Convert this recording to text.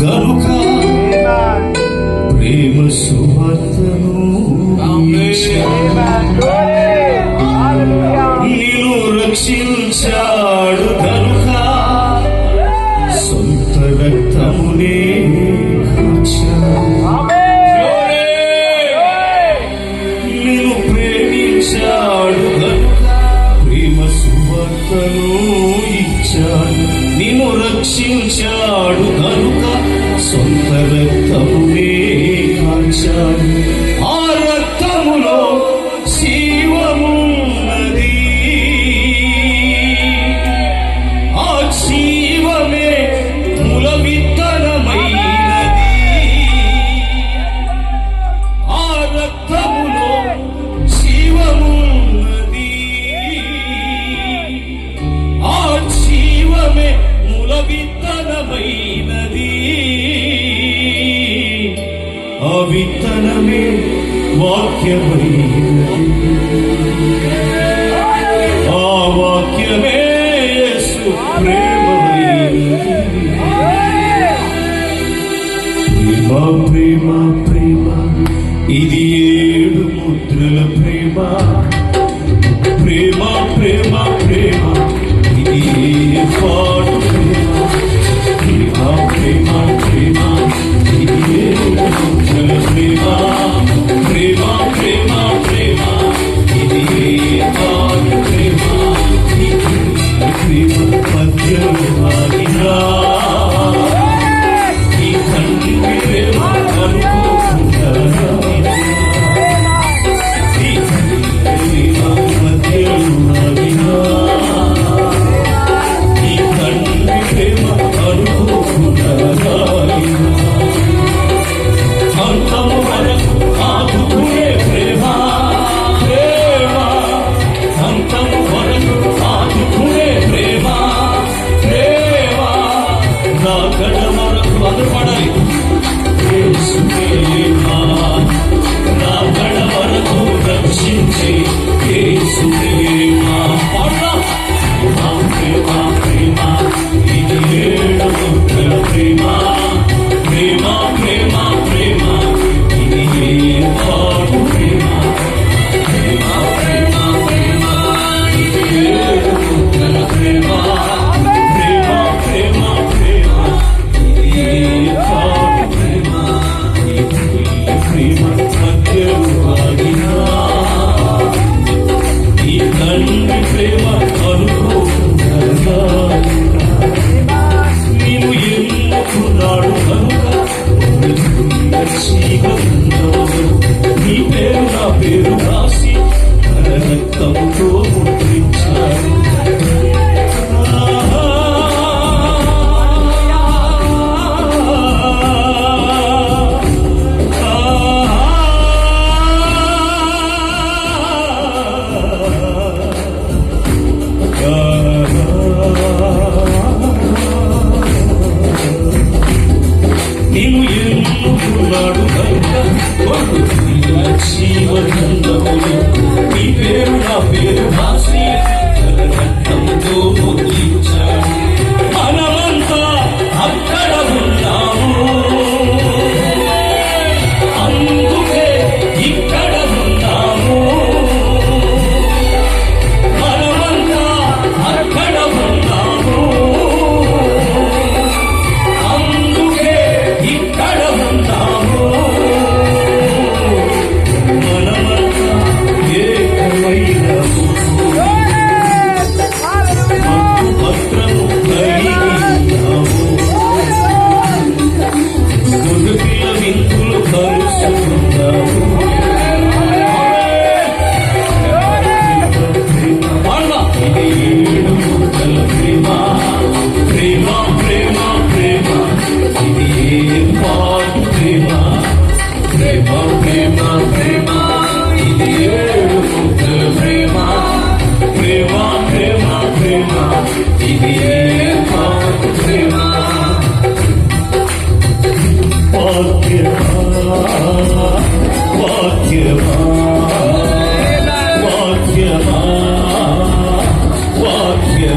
engano నిన్ను రక్షించాడు కనుక సొంత రక్తమునే కాచాడు ఆ విత్తనమైనది ఆ విత్తనమే వాక్యమైనది ఆ వాక్యమే ప్రేమ ప్రేమ ప్రేమ ఇది ఏడు ముద్రల ప్రేమ. ప్రేమ மத்தியமாகிறார் పేరు రాసి తన రక్తముతో పుట్టించాడు నేను ఎన్నుకున్నాడు కనుక 希望看到永远。பாக்கியமா பாக்கியமா